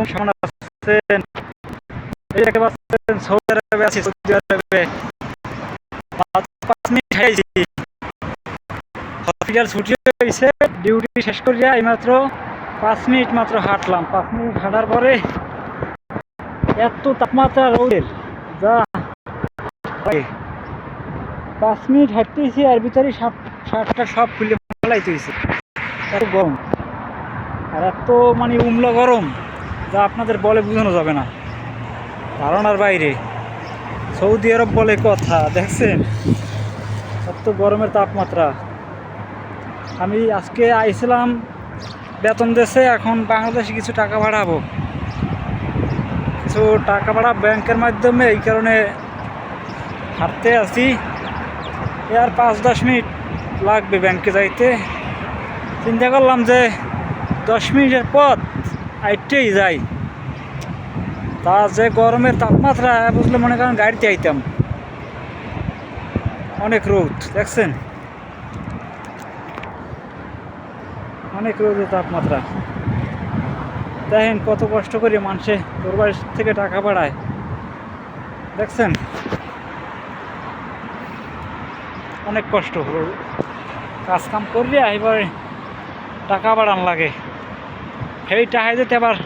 আলাইকুম কেমন আছেন এই দেখতে পাচ্ছেন সৌদি আরবে আছি, সৌদি আরবে। পাঁচ মিনিট হসপিটাল ছুটি হয়েছে, ডিউটি শেষ করিয়া পাঁচ মিনিট মাত্র হাঁটলাম। পাঁচ মিনিট হাঁটার পরে এত তাপমাত্রা রোদের যা। পাঁচ মিনিট হাঁটতেছি আর ভিতরে সাপ শার্টটা সব খুলে ফেলাইতে হয়েছে এত গরম। আর এত মানে উমলা গরম। যা আপনাদের বলে বোঝানো যাবে না। ধারণার বাইরে। সৌদি আরব বলে কথা, দেখছেন? এত গরমের তাপমাত্রা। আমি আজকে আইছিলাম বেতন দেশে, এখন বাংলাদেশে কিছু টাকা বাড়াবো। কিছু টাকা ভাড়া ব্যাংকের মাধ্যমে, এই কারণে হাঁটতে এ আর পাঁচ দশ মিনিট লাগবে ব্যাংকে যাইতে। চিন্তা করলাম যে দশ মিনিটের পথ আইটেই যাই। তা যে গরমের তাপমাত্রা, বুঝলে মনে করেন গাড়িতে আইতাম। অনেক রোদ, দেখছেন? অনেক রোদের তাপমাত্রা। দেখেন কত কষ্ট করে মানুষে দরবার থেকে টাকা বাড়ায় দেখছেন? অনেক কষ্ট কাজ কাম করলে এবার টাকা বাড়ান লাগে। সেই টাকায় যেতে আবার